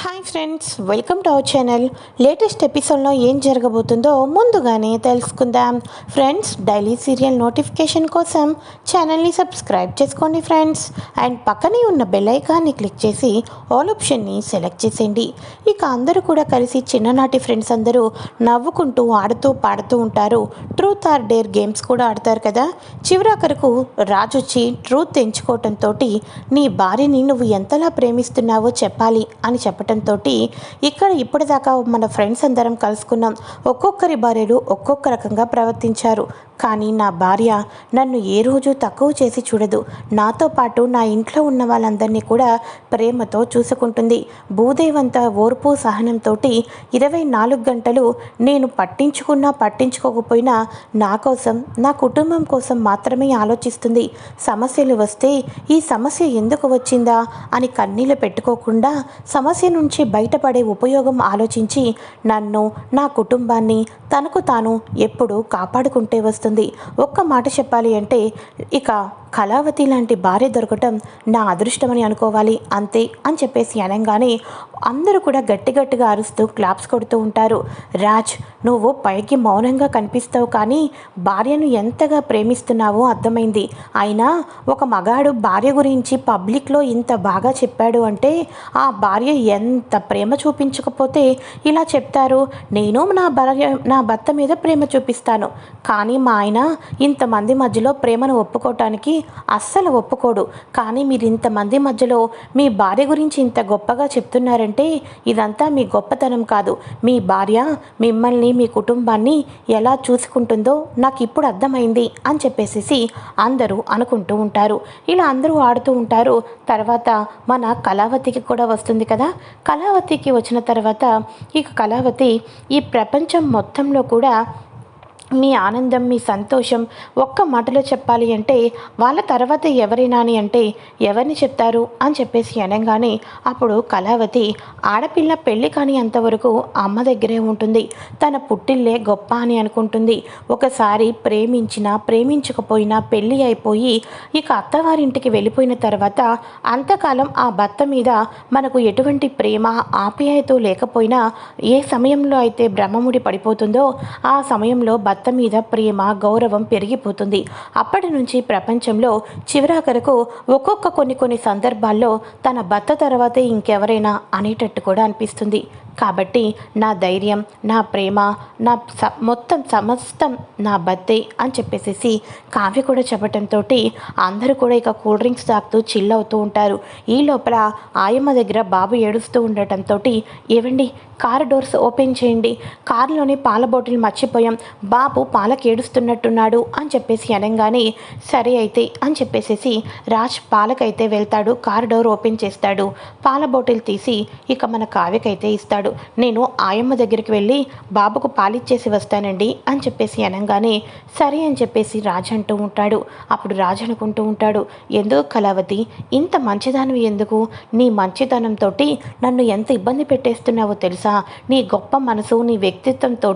Hi friends welcome to our channel. Latest ఎపిసోడ్లో ఏం జరగబోతుందో ముందుగానే తెలుసుకుందాం. ఫ్రెండ్స్ డైలీ సీరియల్ నోటిఫికేషన్ కోసం ఛానల్ని సబ్స్క్రైబ్ చేసుకోండి ఫ్రెండ్స్. అండ్ పక్కనే ఉన్న బెల్ ఐకాన్ని క్లిక్ చేసి ఆల్ ఆప్షన్ని సెలెక్ట్ చేసేయండి. ఇక అందరూ కూడా కలిసి చిన్ననాటి ఫ్రెండ్స్ అందరూ నవ్వుకుంటూ ఆడుతూ పాడుతూ ఉంటారు. ట్రూత్ ఆర్ డేర్ గేమ్స్ కూడా ఆడతారు కదా? చివరాఖరకు రాజు వచ్చి ట్రూత్ ఎంచుకోవటంతో నీ భార్యని నువ్వు ఎంతలా ప్రేమిస్తున్నావో చెప్పాలి అని చెప్పటంతో ఇక్కడ ఇప్పటిదాకా మన ఫ్రెండ్స్ అందరం కలుసుకున్నాం. ఒక్కొక్కరి భార్యలు ఒక్కొక్క రకంగా ప్రవర్తించారు. కానీ నా భార్య నన్ను ఏ రోజు తక్కువ చేసి చూడదు. నాతో పాటు నా ఇంట్లో ఉన్న వాళ్ళందరినీ కూడా ప్రేమతో చూసుకుంటుంది. భూదేవంత ఓర్పు సహనంతో ఇరవై నాలుగు గంటలు నేను పట్టించుకున్నా పట్టించుకోకపోయినా నా కోసం నా కుటుంబం కోసం మాత్రమే ఆలోచిస్తుంది. సమస్యలు వస్తే ఈ సమస్య ఎందుకు వచ్చిందా అని కన్నీళ్ళు పెట్టుకోకుండా సమస్య నుంచి బయటపడే ఉపయోగం ఆలోచించి నన్ను నా కుటుంబాన్ని తనకు తాను ఎప్పుడూ కాపాడుకుంటే వస్తుంది. ఒక్క మాట చెప్పాలి అంటే ఇక కళావతి లాంటి భార్య దొరకటం నా అదృష్టమని అనుకోవాలి అంతే అని చెప్పేసి అనగానే అందరూ కూడా గట్టి గట్టిగా అరుస్తూ క్లాప్స్ కొడుతూ ఉంటారు. రాజ్ నువ్వు పైకి మౌనంగా కనిపిస్తావు కానీ భార్యను ఎంతగా ప్రేమిస్తున్నావో అర్థమైంది. అయినా ఒక మగాడు భార్య గురించి పబ్లిక్లో ఇంత బాగా చెప్పాడు అంటే ఆ భార్య ఎంత ప్రేమ చూపించకపోతే ఇలా చెప్తారు నేను నా భార్య నా భర్త మీద ప్రేమ చూపిస్తాను. కానీ మా ఆయన ఇంతమంది మధ్యలో ప్రేమను ఒప్పుకోవటానికి అస్సలు ఒప్పుకోడు. కానీ మీరు ఇంతమంది మధ్యలో మీ భార్య గురించి ఇంత గొప్పగా చెప్తున్నారంటే ఇదంతా మీ గొప్పతనం కాదు. మీ భార్య మిమ్మల్ని మీ కుటుంబాన్ని ఎలా చూసుకుంటుందో నాకు ఇప్పుడు అర్థమైంది అని చెప్పేసి అందరూ అనుకుంటూ ఉంటారు. ఇలా అందరూ ఆడుతూ ఉంటారు. తర్వాత మన కళావతికి కూడా వస్తుంది కదా. కళావతికి వచ్చిన తర్వాత ఇక కళావతి ఈ ప్రపంచం మొత్తంలో కూడా మీ ఆనందం మీ సంతోషం ఒక్క మాటలో చెప్పాలి అంటే వాళ్ళ తర్వాత ఎవరైనా అని అంటే ఎవరిని చెప్తారు అని చెప్పేసి అనగానే అప్పుడు కళావతి ఆడపిల్ల పెళ్ళి కాని అంతవరకు అమ్మ దగ్గరే ఉంటుంది. తన పుట్టిల్లే గొప్ప అని అనుకుంటుంది. ఒకసారి ప్రేమించినా ప్రేమించకపోయినా పెళ్ళి అయిపోయి ఇక అత్తవారింటికి వెళ్ళిపోయిన తర్వాత అంతకాలం ఆ భర్త మీద మనకు ఎటువంటి ప్రేమ ఆప్యాయతో లేకపోయినా ఏ సమయంలో అయితే బ్రహ్మముడి పడిపోతుందో ఆ సమయంలో భర్త భర్త మీద ప్రేమ గౌరవం పెరిగిపోతుంది. అప్పటి నుంచి ప్రపంచంలో చివరాఖరకు ఒక్కొక్క కొన్ని కొన్ని సందర్భాల్లో తన భర్త తర్వాతే ఇంకెవరైనా అనేటట్టు కూడా అనిపిస్తుంది. కాబట్టి నా ధైర్యం నా ప్రేమ నా స మొత్తం సమస్తం నా బర్త్డే అని చెప్పేసి కావ్య కూడా చెప్పడంతో అందరూ కూడా ఇక కూల్ డ్రింక్స్ తాగుతూ చిల్ అవుతూ ఉంటారు. ఈ లోపల ఆయమ్మ దగ్గర బాబు ఏడుస్తూ ఉండటంతో ఏవండి కారు డోర్స్ ఓపెన్ చేయండి కారులోనే పాల బాటిల్ మర్చిపోయాం బాబు పాలకి ఏడుస్తున్నట్టున్నాడు అని చెప్పేసి అనగానే సరే అయితే అని చెప్పేసేసి రాజ్ పాలకైతే వెళ్తాడు కారు డోర్ ఓపెన్ చేస్తాడు పాల బాటిల్ తీసి ఇక మన కావ్యకైతే ఇస్తాడు. నేను ఆయమ్మ దగ్గరికి వెళ్ళి బాబుకు పాలిచ్చేసి వస్తానండి అని చెప్పేసి అనగానే సరే అని చెప్పేసి రాజు అంటూ ఉంటాడు. అప్పుడు రాజు అనుకుంటూ ఉంటాడు ఎందుకు కళావతి? ఇంత మంచిదానివి ఎందుకు? నీ మంచితనంతో నన్ను ఎంత ఇబ్బంది పెట్టేస్తున్నావో తెలుసా? నీ గొప్ప మనసు నీ వ్యక్తిత్వంతో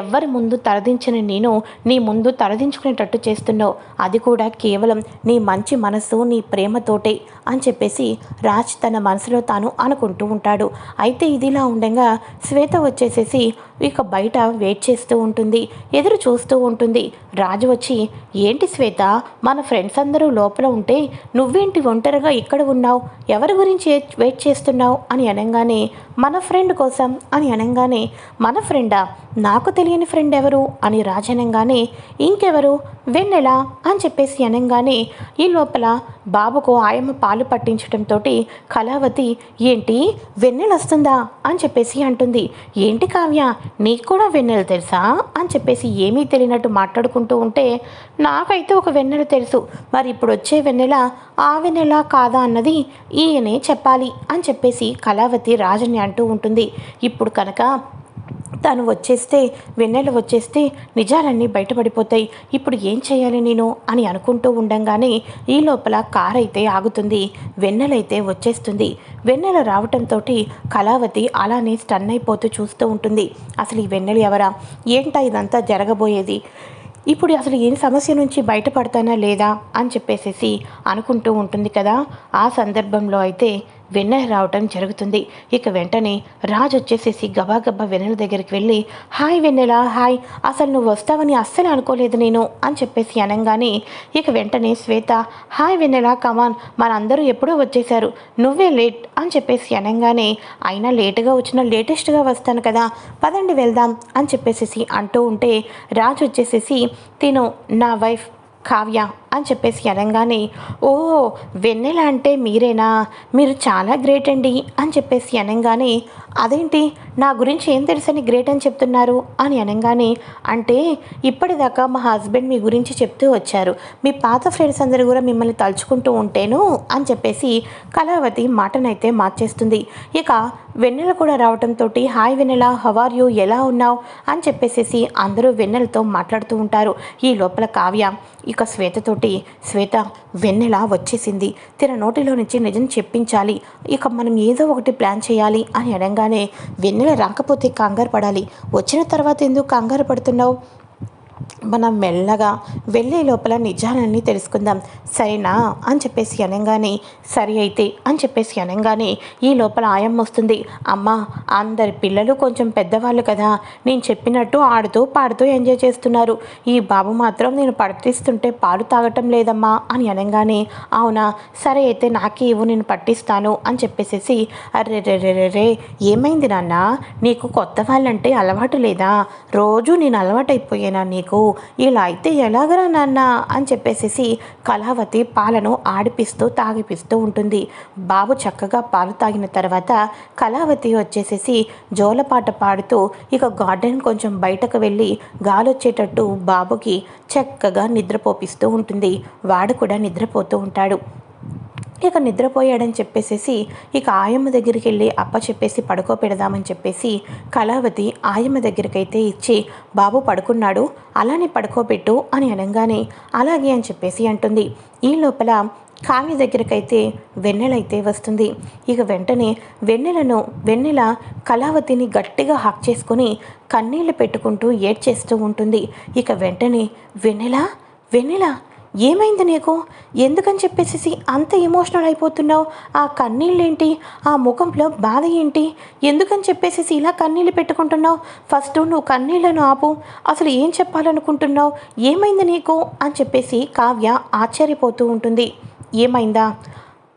ఎవ్వరి ముందు తలదించిన నేను నీ ముందు తలదించుకునేటట్టు చేస్తున్నావు. అది కూడా కేవలం నీ మంచి మనసు నీ ప్రేమతోటే అని చెప్పేసి రాజ్ తన మనసులో తాను అనుకుంటూ ఉంటాడు. అయితే ఇదిలా ఉండగా శ్వేత వచ్చేసేసి ఇక బయట వెయిట్ చేస్తూ ఉంటుంది ఎదురు చూస్తూ ఉంటుంది. రాజు వచ్చి ఏంటి శ్వేత మన ఫ్రెండ్స్ అందరూ లోపల ఉంటే నువ్వేంటి ఒంటరిగా ఇక్కడ ఉన్నావు? ఎవరి గురించి వెయిట్ చేస్తున్నావు? అని అనగానే మన ఫ్రెండ్ కోసం అని అనగానే మన ఫ్రెండా? నాకు తెలియని ఫ్రెండ్ ఎవరు? అని రాజు అనగానే ఇంకెవరు? వెన్నెలా? అని చెప్పేసి అనగానే ఈ లోపల బాబుకు ఆయమ్మ పాలు పట్టించడంతో కళావతి ఏంటి? వెన్నెల వస్తుందా అని చెప్పేసి అంటుంది. ఏంటి కావ్య? నీకు కూడా వెన్నెల తెలుసా? అని చెప్పేసి ఏమీ తెలియనట్టు మాట్లాడుకుంటూ ఉంటే నాకైతే ఒక వెన్నెల తెలుసు. మరి ఇప్పుడు వచ్చే వెన్నెల ఆ వెన్నెల కాదా అన్నది ఈయనే చెప్పాలి అని చెప్పేసి కళావతి రాజని అంటూ ఉంటుంది. ఇప్పుడు కనుక తను వచ్చేస్తే వెన్నెల వచ్చేస్తే నిజాలన్నీ బయటపడిపోతాయి. ఇప్పుడు ఏం చేయాలి నేను? అని అనుకుంటూ ఉండంగానే ఈ లోపల కార్ అయితే ఆగుతుంది. వెన్నెలైతే వచ్చేస్తుంది. వెన్నెల రావటంతో కళావతి అలానే స్టన్ అయిపోతూ చూస్తూ ఉంటుంది. అసలు ఈ వెన్నెల ఎవరా? ఏంటా ఇదంతా జరగబోయేది? ఇప్పుడు అసలు ఏ సమస్య నుంచి బయటపడతానా లేదా? అని చెప్పేసేసి అనుకుంటూ ఉంటుంది కదా. ఆ సందర్భంలో అయితే వెన్నెల రావటం జరుగుతుంది. ఇక వెంటనే రాజు వచ్చేసేసి గబాగబా వెన్నెల దగ్గరికి వెళ్ళి హాయ్ వెన్నెల హాయ్. అసలు నువ్వు వస్తావని అస్సలు అనుకోలేదు నేను అని చెప్పేసి అనగానే ఇక వెంటనే శ్వేత హాయ్ వెన్నెల కమాన్ మనందరూ ఎప్పుడో వచ్చేసారు నువ్వే లేట్ అని చెప్పేసి అనగానే అయినా లేటుగా వచ్చిన లేటెస్ట్గా వస్తాను కదా. పదండి వెళ్దాం అని చెప్పేసి అంటూ ఉంటే రాజు వచ్చేసేసి తిను నా వైఫ్ కావ్య అని చెప్పేసి అనగానే ఓ వెన్నెల అంటే మీరేనా? మీరు చాలా గ్రేట్ అండి అని చెప్పేసి అనగానే అదేంటి? నా గురించి ఏం తెలుసని గ్రేట్ అని చెప్తున్నారు? అని అనగానే అంటే ఇప్పటిదాకా మా హస్బెండ్ మీ గురించి చెప్తూ వచ్చారు. మీ పాత ఫ్రెండ్స్ అందరూ కూడా మిమ్మల్ని తలుచుకుంటూ ఉంటేను అని చెప్పేసి కళావతి మాటనైతే మార్చేస్తుంది. ఇక వెన్నెల కూడా రావడంతో హాయ్ వెన్నెల హవార్ యూ? ఎలా ఉన్నావు? అని చెప్పేసేసి అందరూ వెన్నెలతో మాట్లాడుతూ ఉంటారు. ఈ లోపల కావ్య ఇక శ్వేతతో శ్వేతతోటి శ్వేత వెన్నెల వచ్చేసింది. తిన నోటిలో నుంచి నిజం చెప్పించాలి. ఇక మనం ఏదో ఒకటి ప్లాన్ చేయాలి అని అనగానే వెన్నెల రాకపోతే కంగారు పడాలి. వచ్చిన తర్వాత ఎందుకు కంగారు పడుతున్నావు? మనం మెల్లగా వెళ్ళే లోపల నిజాలన్నీ తెలుసుకుందాం. సరేనా? అని చెప్పేసి అనగానే సరి అయితే అని చెప్పేసి అనగానే ఈ లోపల ఆయం వస్తుంది అమ్మ అందరి పిల్లలు కొంచెం పెద్దవాళ్ళు కదా. నేను చెప్పినట్టు ఆడుతూ పాడుతూ ఎంజాయ్ చేస్తున్నారు. ఈ బాబు మాత్రం నేను పట్టిస్తుంటే పాలు తాగటం లేదమ్మా అని అనగానే అవునా? సరే అయితే నాకే ఇవ్వు నేను పట్టిస్తాను అని చెప్పేసేసి అరే రే రే రే ఏమైంది నాన్న? నీకు కొత్త వాళ్ళంటే అలవాటు లేదా? రోజు నేను అలవాటైపోయానా నీకు? ఇలా అయితే ఎలాగరా నాన్న? అని చెప్పేసేసి కళావతి పాలను ఆడిపిస్తూ తాగిపిస్తూ ఉంటుంది. బాబు చక్కగా పాలు తాగిన తర్వాత కళావతి వచ్చేసేసి జోలపాట పాడుతూ ఇక గార్డెన్ కొంచెం బయటకు వెళ్ళి గాలొచ్చేటట్టు బాబుకి చక్కగా నిద్రపోపిస్తూ ఉంటుంది. వాడు కూడా నిద్రపోతూ ఉంటాడు. ఇక నిద్రపోయాడని చెప్పేసేసి ఇక ఆయమ్మ దగ్గరికి వెళ్ళి అప్ప చెప్పేసి పడుకోపెడదామని చెప్పేసి కళావతి ఆయమ్మ దగ్గరికైతే ఇచ్చి బాబు పడుకున్నాడు అలానే పడుకోబెట్టు అని అనగానే అలాగే అని చెప్పేసి అంటుంది. ఈ లోపల కావ్య దగ్గరకైతే వెన్నెలైతే వస్తుంది. ఇక వెంటనే వెన్నెలను వెన్నెల కళావతిని గట్టిగా హాక్ చేసుకొని కన్నీళ్ళు పెట్టుకుంటూ ఏడ్చేస్తూ ఉంటుంది. ఇక వెంటనే వెన్నెల? వెన్నెల? ఏమైంది నీకు? ఎందుకని చెప్పేసి అంత ఎమోషనల్ అయిపోతున్నావు? ఆ కన్నీళ్ళేంటి? ఆ ముఖంలో బాధ ఏంటి? ఎందుకని చెప్పేసి ఇలా కన్నీళ్ళు పెట్టుకుంటున్నావు? ఫస్ట్ నువ్వు కన్నీళ్ళను ఆపు. అసలు ఏం చెప్పాలనుకుంటున్నావు? ఏమైంది నీకు? అని చెప్పేసి కావ్య ఆశ్చర్యపోతూ ఉంటుంది. ఏమైందా?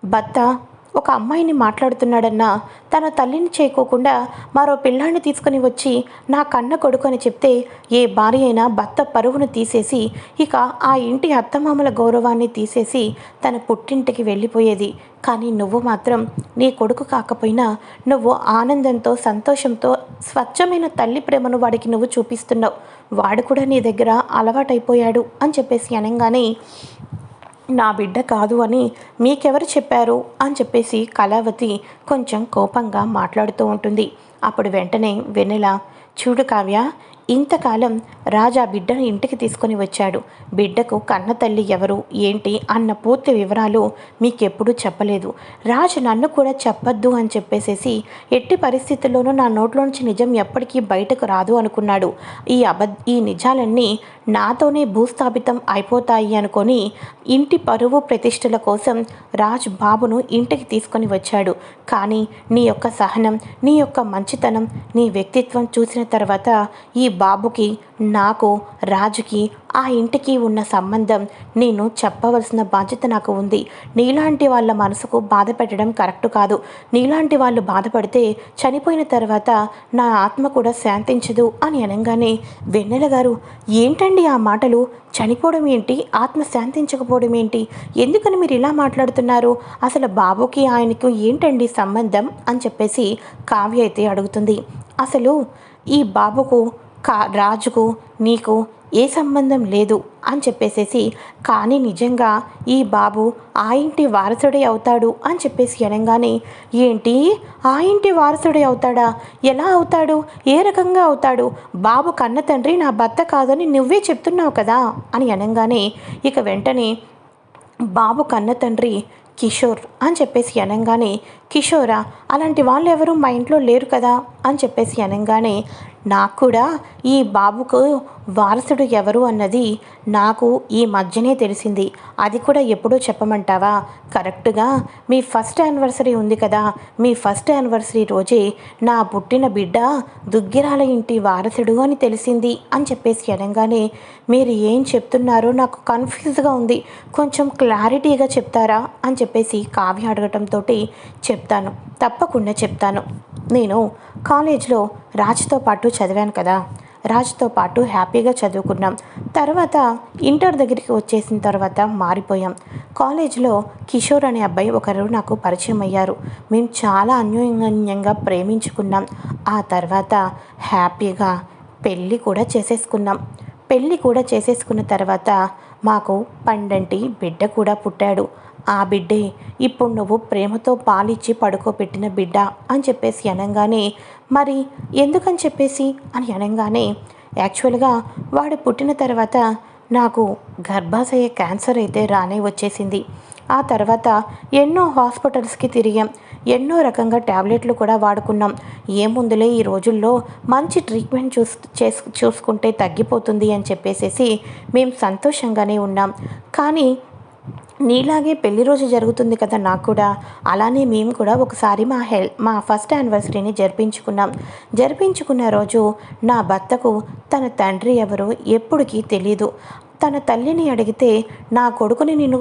భర్త ఒక అమ్మాయిని మాట్లాడుతున్నాడన్నా తన తల్లిని చేయకోకుండా మరో పిల్లాన్ని తీసుకుని వచ్చి నా కన్న కొడుకు అని చెప్తే ఏ భార్య అయినా భర్త పరువును తీసేసి ఇక ఆ ఇంటి అత్తమామల గౌరవాన్ని తీసేసి తన పుట్టింటికి వెళ్ళిపోయేది. కానీ నువ్వు మాత్రం నీ కొడుకు కాకపోయినా నువ్వు ఆనందంతో సంతోషంతో స్వచ్ఛమైన తల్లి ప్రేమను వాడికి నువ్వు చూపిస్తున్నావు. వాడు కూడా నీ దగ్గర అలవాటైపోయాడు అని చెప్పేసి అనగానే నా బిడ్డ కాదు అని మీకెవరు చెప్పారు? అని చెప్పేసి కళావతి కొంచెం కోపంగా మాట్లాడుతూ ఉంటుంది. అప్పుడు వెంటనే వెన్నెల చూడు కావ్య ఇంతకాలం రాజా బిడ్డను ఇంటికి తీసుకొని వచ్చాడు. బిడ్డకు కన్న తల్లి ఎవరు ఏంటి అన్న పూర్తి వివరాలు మీకెప్పుడూ చెప్పలేదు. రాజు నన్ను కూడా చెప్పొద్దు అని చెప్పేసేసి ఎట్టి పరిస్థితుల్లోనూ నా నోట్లోంచి నిజం ఎప్పటికీ బయటకు రాదు అనుకున్నాడు. ఈ అబద్ ఈ నిజాలన్నీ నాతోనే భూస్థాపితం అయిపోతాయి అనుకొని ఇంటి పరువు ప్రతిష్టల కోసం రాజ్ బాబును ఇంటికి తీసుకొని వచ్చాడు. కానీ నీ యొక్క సహనం నీ యొక్క మంచితనం నీ వ్యక్తిత్వం చూసిన తర్వాత ఈ బాబుకి నాకు రాజుకి ఆ ఇంటికి ఉన్న సంబంధం నేను చెప్పవలసిన బాధ్యత నాకు ఉంది. నీలాంటి వాళ్ళ మనసుకు బాధ పెట్టడం కరెక్ట్ కాదు. నీలాంటి వాళ్ళు బాధపడితే చనిపోయిన తర్వాత నా ఆత్మ కూడా శాంతించదు అని అనగానే వెన్నెల గారు ఏంటండి ఆ మాటలు. చనిపోవడం ఏంటి? ఆత్మ శాంతించకపోవడం ఏంటి? ఎందుకని మీరు ఇలా మాట్లాడుతున్నారు? అసలు బాబుకి ఆయనకు ఏంటండి సంబంధం? అని చెప్పేసి కావ్య అయితే అడుగుతుంది. అసలు ఈ బాబుకు కా రాజుకు నీకు ఏ సంబంధం లేదు అని చెప్పేసేసి కానీ నిజంగా ఈ బాబు ఆ ఇంటి వారసుడే అవుతాడు అని చెప్పేసి అనగానే ఏంటి? ఆ ఇంటి వారసుడే అవుతాడా? ఎలా అవుతాడు? ఏ రకంగా అవుతాడు? బాబు కన్న తండ్రి నా భర్త కాదని నువ్వే చెప్తున్నావు కదా? అని అనగానే ఇక వెంటనే బాబు కన్న తండ్రి కిషోర్ అని చెప్పేసి అనగానే కిషోరా అలాంటి వాళ్ళు ఎవరు మా ఇంట్లో లేరు కదా? అని చెప్పేసి అనగానే నాకు కూడా ఈ బాబుకు వారసుడు ఎవరు అన్నది నాకు ఈ మధ్యనే తెలిసింది. అది కూడా ఎప్పుడూ చెప్పమంటావా? కరెక్ట్గా? మీ ఫస్ట్ యానివర్సరీ ఉంది కదా. మీ ఫస్ట్ యానివర్సరీ రోజే నా పుట్టిన బిడ్డ దుగ్గిరాల ఇంటి వారసుడు అని తెలిసింది అని చెప్పేసి అనగానే మీరు ఏం చెప్తున్నారో నాకు కన్ఫ్యూజ్గా ఉంది. కొంచెం క్లారిటీగా చెప్తారా? అని చెప్పేసి కావ్య అడగటంతో చెప్తాను. తప్పకుండా చెప్తాను. నేను కాలేజ్లో రాజుతో పాటు చదివాను కదా. రాజుతో పాటు హ్యాపీగా చదువుకున్నాం. తర్వాత ఇంటర్ దగ్గరికి వచ్చేసిన తర్వాత మారిపోయాం. కాలేజ్లో కిషోర్ అనే అబ్బాయి ఒకరు నాకు పరిచయం అయ్యారు. మేము చాలా అన్యోన్యంగా ప్రేమించుకున్నాం. ఆ తర్వాత హ్యాపీగా పెళ్ళి కూడా చేసేసుకున్నాం. పెళ్ళి కూడా చేసేసుకున్న తర్వాత మాకు పండంటి బిడ్డ కూడా పుట్టాడు. ఆ బిడ్డే ఇప్పుడు నువ్వు ప్రేమతో పాలిచ్చి పడుకోబెట్టిన బిడ్డ అని చెప్పేసి అనగానే మరి ఎందుకని చెప్పేసి? అని అనగానే యాక్చువల్గా వాడు పుట్టిన తర్వాత నాకు గర్భాశయ క్యాన్సర్ అయితే రానే వచ్చేసింది. ఆ తర్వాత ఎన్నో హాస్పిటల్స్కి తిరిగాం. ఎన్నో రకంగా ట్యాబ్లెట్లు కూడా వాడుకున్నాం. ఏముందులే ఈ రోజుల్లో మంచి ట్రీట్మెంట్ చూస్ చేసు చూసుకుంటే తగ్గిపోతుంది అని చెప్పేసేసి మేము సంతోషంగానే ఉన్నాం. కానీ నీలాగే పెళ్ళి రోజు జరుగుతుంది కదా నాకు కూడా. అలానే మేము కూడా ఒకసారి మా హెల్ మా ఫస్ట్ యానివర్సరీని జరిపించుకున్నాం. జరిపించుకున్న రోజు నా భర్తకు తన తండ్రి ఎవరు ఎప్పటికీ తెలీదు. తన తల్లిని అడిగితే నా కొడుకుని నేను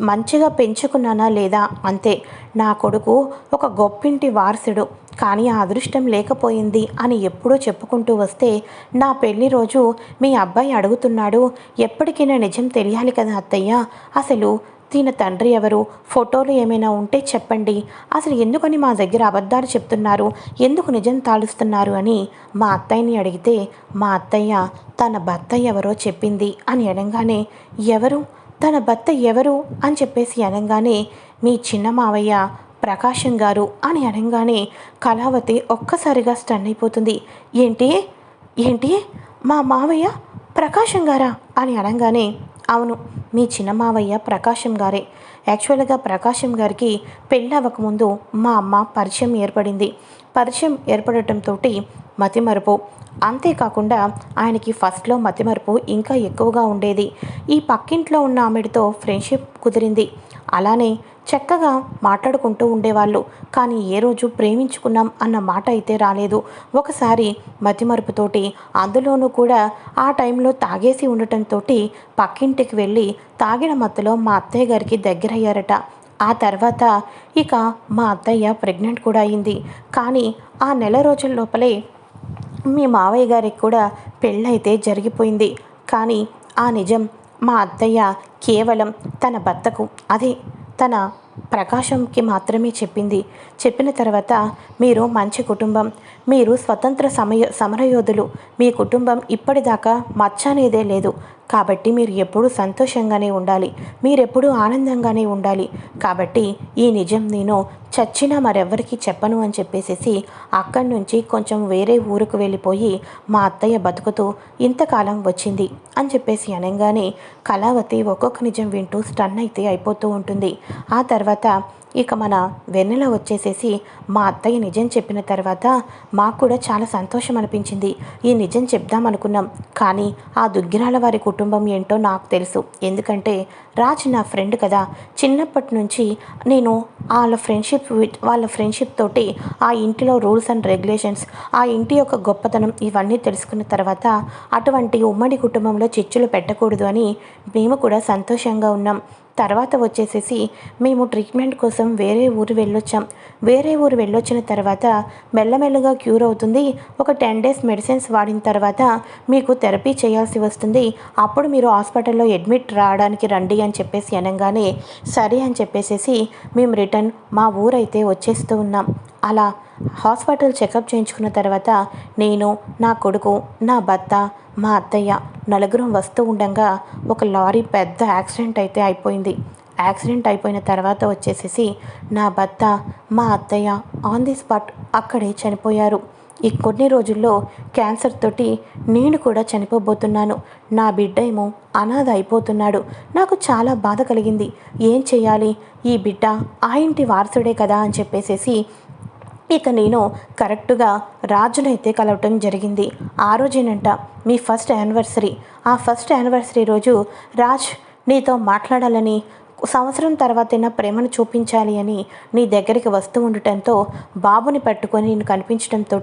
మంచిగా పెంచుకున్నానా లేదా? అంతే. నా కొడుకు ఒక గొప్పింటి వారసుడు. కానీ ఆ అదృష్టం లేకపోయింది అని ఎప్పుడూ చెప్పుకుంటూ వస్తే నా పెళ్ళి రోజు మీ అబ్బాయి అడుగుతున్నాడు ఎప్పటికైనా నిజం తెలియాలి కదా అత్తయ్య? అసలు దీని తండ్రి ఎవరు? ఫోటోలు ఏమైనా ఉంటే చెప్పండి. అసలు ఎందుకని మా దగ్గర అబద్ధాలు చెప్తున్నారు? ఎందుకు నిజం తాలుస్తున్నారు అని మా అత్తయ్యని అడిగితే మా అత్తయ్య తన భర్త ఎవరో చెప్పింది అని అనగానే ఎవరు? తన భర్త ఎవరు? అని చెప్పేసి అనగానే మీ చిన్న మావయ్య ప్రకాశం గారు అని అనగానే కళావతి ఒక్కసారిగా స్టన్ అయిపోతుంది. ఏంటి? ఏంటి? మా మావయ్య ప్రకాశం గారా? అని అనగానే అవును మీ చిన్న మావయ్య ప్రకాశం గారే. యాక్చువల్గా ప్రకాశం గారికి పెళ్ళి అవ్వకముందు మా అమ్మ పరిచయం ఏర్పడింది. పరిచయం ఏర్పడటంతో మతిమరుపు. అంతేకాకుండా ఆయనకి ఫస్ట్లో మతిమరుపు ఇంకా ఎక్కువగా ఉండేది. ఈ పక్కింట్లో ఉన్న ఆమెడితో ఫ్రెండ్షిప్ కుదిరింది. అలానే చక్కగా మాట్లాడుకుంటూ ఉండేవాళ్ళు. కానీ ఏ రోజు ప్రేమించుకున్నాం అన్న మాట అయితే రాలేదు. ఒకసారి మతిమరుపుతోటి అందులోనూ కూడా ఆ టైంలో తాగేసి ఉండటంతో పక్కింటికి వెళ్ళి తాగిన మత్తులో మా అత్తయ్య గారికి దగ్గరయ్యారట. ఆ తర్వాత ఇక మా అత్తయ్య ప్రెగ్నెంట్ కూడా అయింది. కానీ ఆ నెల రోజుల లోపలే మీ మావయ్య గారికి కూడా పెళ్ళైతే జరిగిపోయింది. కానీ ఆ నిజం మా అత్తయ్య కేవలం తన భర్తకు అదే తన ప్రకాశంకి మాత్రమే చెప్పింది. చెప్పిన తర్వాత మీరు మంచి కుటుంబం. మీరు స్వతంత్ర సమయ సమరయోధులు. మీ కుటుంబం ఇప్పటిదాకా మచ్చ అనేదే లేదు. కాబట్టి మీరు ఎప్పుడూ సంతోషంగానే ఉండాలి. మీరెప్పుడూ ఆనందంగానే ఉండాలి. కాబట్టి ఈ నిజం నేను చచ్చినా మరెవ్వరికీ చెప్పను అని చెప్పేసేసి అక్కడి నుంచి కొంచెం వేరే ఊరుకు వెళ్ళిపోయి మా అత్తయ్య బతుకుతూ ఇంతకాలం వచ్చింది అని చెప్పేసి అనగానే కళావతి ఒక్కొక్క నిజం వింటూ స్టన్ అయితే అయిపోతూ ఉంటుంది. ఆ తర్వాత తర్వాత ఇక మన వెన్నెల వచ్చేసేసి మా అత్తయ్య నిజం చెప్పిన తర్వాత మాకు కూడా చాలా సంతోషం అనిపించింది. ఈ నిజం చెప్దాం అనుకున్నాం. కానీ ఆ దుగ్గిరాల వారి కుటుంబం ఏంటో నాకు తెలుసు. ఎందుకంటే రాజ్ నా ఫ్రెండ్ కదా. చిన్నప్పటి నుంచి నేను వాళ్ళ ఫ్రెండ్షిప్ వాళ్ళ ఫ్రెండ్షిప్ తోటి ఆ ఇంటిలో రూల్స్ అండ్ రెగ్యులేషన్స్ ఆ ఇంటి యొక్క గొప్పతనం ఇవన్నీ తెలుసుకున్న తర్వాత అటువంటి ఉమ్మడి కుటుంబంలో చిచ్చులు పెట్టకూడదు అని మేము కూడా సంతోషంగా ఉన్నాం. తర్వాత వచ్చేసేసి మేము ట్రీట్మెంట్ కోసం వేరే ఊరు వెళ్ళొచ్చాం. వేరే ఊరు వెళ్ళొచ్చిన తర్వాత మెల్లమెల్లగా క్యూర్ అవుతుంది. ఒక టెన్ డేస్ మెడిసిన్స్ వాడిన తర్వాత మీకు థెరపీ చేయాల్సి వస్తుంది. అప్పుడు మీరు హాస్పిటల్లో అడ్మిట్ రావడానికి రండి అని చెప్పేసి అనగానే సరే అని చెప్పేసేసి మేము రిటర్న్ మా ఊరైతే వచ్చేస్తూ ఉన్నాం. అలా హాస్పిటల్ చెకప్ చేయించుకున్న తర్వాత నేను నా కొడుకు నా భర్త మా అత్తయ్య నలుగురం వస్తూ ఉండగా ఒక లారీ పెద్ద యాక్సిడెంట్ అయితే అయిపోయింది. యాక్సిడెంట్ అయిపోయిన తర్వాత వచ్చేసేసి నా భర్త మా అత్తయ్య ఆన్ ది స్పాట్ అక్కడే చనిపోయారు. ఈ కొన్ని రోజుల్లో క్యాన్సర్ తోటి నేను కూడా చనిపోబోతున్నాను. నా బిడ్డ ఏమో అనాథ అయిపోతున్నాడు. నాకు చాలా బాధ కలిగింది. ఏం చేయాలి? ఈ బిడ్డ ఆ ఇంటి వారసుడే కదా అని చెప్పేసేసి ఇక నేను కరెక్టుగా రాజునైతే కలవటం జరిగింది. ఆ రోజేనంట మీ ఫస్ట్ యానివర్సరీ. ఆ ఫస్ట్ యానివర్సరీ రోజు రాజ్ నీతో మాట్లాడాలని సంవత్సరం తర్వాతైనా ప్రేమను చూపించాలి అని నీ దగ్గరికి వస్తూ ఉండటంతో బాబుని పట్టుకొని నేను కనిపించడంతో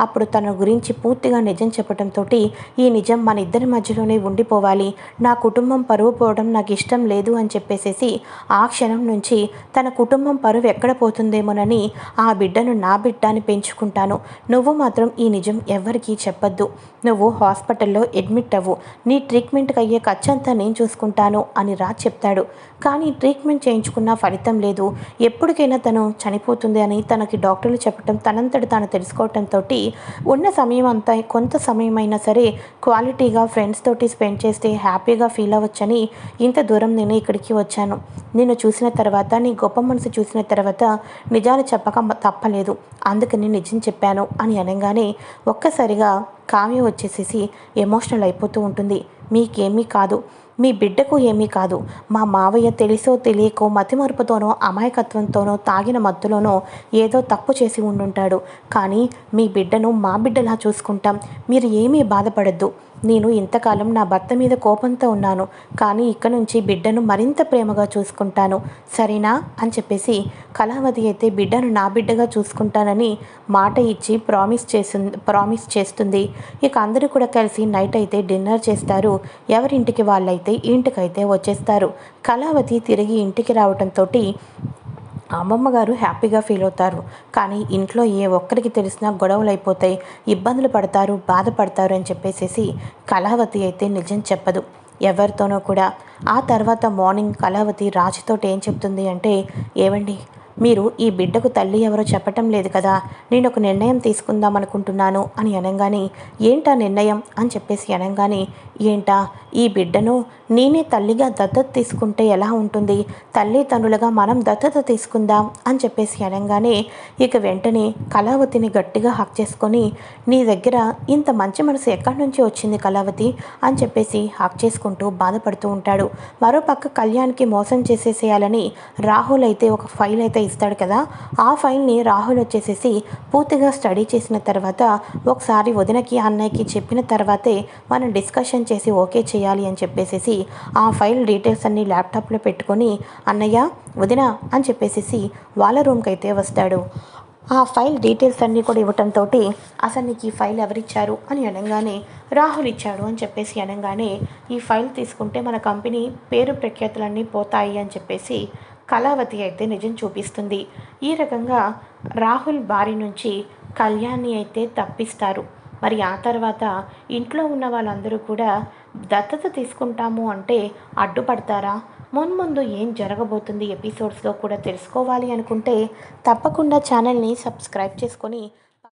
అప్పుడు తన గురించి పూర్తిగా నిజం చెప్పడంతో ఈ నిజం మన ఇద్దరి మధ్యలోనే ఉండిపోవాలి. నా కుటుంబం పరువు పోవడం నాకు ఇష్టం లేదు అని చెప్పేసేసి ఆ క్షణం నుంచి తన కుటుంబం పరువు ఎక్కడ పోతుందేమోనని ఆ బిడ్డను నా బిడ్డ అని పెంచుకుంటాను. నువ్వు మాత్రం ఈ నిజం ఎవరికీ చెప్పొద్దు. నువ్వు హాస్పిటల్లో అడ్మిట్ అవ్వు. నీ ట్రీట్మెంట్కి అయ్యే ఖర్చంతా నేను చూసుకుంటాను అని రాజ్ చెప్తాడు. కానీ ట్రీట్మెంట్ చేయించుకున్న ఫలితం లేదు. ఎప్పటికైనా తను చనిపోతుంది అని తనకి డాక్టర్లు చెప్పటం తనంతటి తాను తెలుసుకోవటంతో ఉన్న సమయం అంతా కొంత సమయం అయినా సరే క్వాలిటీగా ఫ్రెండ్స్ తోటి స్పెండ్ చేస్తే హ్యాపీగా ఫీల్ అవ్వచ్చని ఇంత దూరం నేను ఇక్కడికి వచ్చాను. నిన్ను చూసిన తర్వాత నీ గొప్ప మనసు చూసిన తర్వాత నిజాలు చెప్పక తప్పలేదు. అందుకని నిజం చెప్పాను అని అనగానే ఒక్కసారిగా కావ్య వచ్చేసేసి ఎమోషనల్ అయిపోతూ ఉంటుంది. మీకేమీ కాదు. మీ బిడ్డకు ఏమీ కాదు. మా మావయ్య తెలిసో తెలియకో మతిమరుపుతోనో అమాయకత్వంతోనో తాగిన మత్తులోనో ఏదో తప్పు చేసి ఉండుంటాడు. కానీ మీ బిడ్డను మా బిడ్డలా చూసుకుంటాం. మీరు ఏమీ బాధపడద్దు. నేను ఇంతకాలం నా భర్త మీద కోపంతో ఉన్నాను కానీ ఇక్కడి నుంచి బిడ్డను మరింత ప్రేమగా చూసుకుంటాను. సరేనా? అని చెప్పేసి కళావతి అయితే బిడ్డను నా బిడ్డగా చూసుకుంటానని మాట ఇచ్చి ప్రామిస్ చేసు ప్రామిస్ చేస్తుంది. ఇక అందరూ కూడా కలిసి నైట్ అయితే డిన్నర్ చేస్తారు. ఎవరింటికి వాళ్ళైతే ఇంటికైతే వచ్చేస్తారు. కళావతి తిరిగి ఇంటికి రావడంతో అమ్మమ్మ గారు హ్యాపీగా ఫీల్ అవుతారు. కానీ ఇంట్లో ఏ ఒక్కరికి తెలిసినా గొడవలు అయిపోతాయి ఇబ్బందులు పడతారు బాధపడతారు అని చెప్పేసేసి కళావతి అయితే నిజం చెప్పదు. ఎవరితోనో కూడా. ఆ తర్వాత మార్నింగ్ కళావతి రాజుతోటి ఏం చెప్తుంది అంటే ఏవండి మీరు ఈ బిడ్డకు తల్లి ఎవరో చెప్పటం లేదు కదా నేను ఒక నిర్ణయం తీసుకుందాం అనుకుంటున్నాను అని అనగానే ఏంటా నిర్ణయం? అని చెప్పేసి అనగానే ఏంటా ఈ బిడ్డను నేనే తల్లిగా దత్తత తీసుకుంటే ఎలా ఉంటుంది? తల్లిదండ్రులుగా మనం దత్తత తీసుకుందాం అని చెప్పేసి అనగానే ఇక వెంటనే కళావతిని గట్టిగా హక్ చేసుకొని నీ దగ్గర ఇంత మంచి మనసు ఎక్కడి నుంచి వచ్చింది కళావతి? అని చెప్పేసి హక్ చేసుకుంటూ బాధపడుతూ ఉంటాడు. మరోపక్క కళ్యాణ్కి మోసం చేసేసేయాలని రాహుల్ అయితే ఒక ఫైల్ అయితే ఇస్తాడు కదా? ఆ ఫైల్ని రాహుల్ వచ్చేసేసి పూర్తిగా స్టడీ చేసిన తర్వాత ఒకసారి వదినకి అన్నయ్యకి చెప్పిన తర్వాతే మనం డిస్కషన్ చేసి ఓకే చేయాలి అని చెప్పేసేసి ఆ ఫైల్ డీటెయిల్స్ అన్నీ ల్యాప్టాప్లో పెట్టుకొని అన్నయ్య వదిన అని చెప్పేసి వాళ్ళ రూమ్కి అయితే వస్తాడు. ఆ ఫైల్ డీటెయిల్స్ అన్నీ కూడా ఇవ్వటంతో అసలు నీకు ఈ ఫైల్ ఎవరిచ్చారు అని అనగానే రాహుల్ ఇచ్చాడు అని చెప్పేసి అనగానే ఈ ఫైల్ తీసుకుంటే మన కంపెనీ పేరు ప్రఖ్యాతులన్నీ పోతాయి అని చెప్పేసి కళావతి అయితే నిజం చూపిస్తుంది. ఈ రకంగా రాహుల్ బారి నుంచి కళ్యాణ్ని అయితే తప్పిస్తారు. మరి ఆ తర్వాత ఇంట్లో ఉన్న వాళ్ళందరూ కూడా దత్తత తీసుకుంటాము అంటే అడ్డుపడతారా? మున్ముందు ఏం జరగబోతుంది ఎపిసోడ్స్లో కూడా తెలుసుకోవాలి అనుకుంటే తప్పకుండా ఛానల్ని సబ్స్క్రైబ్ చేసుకొని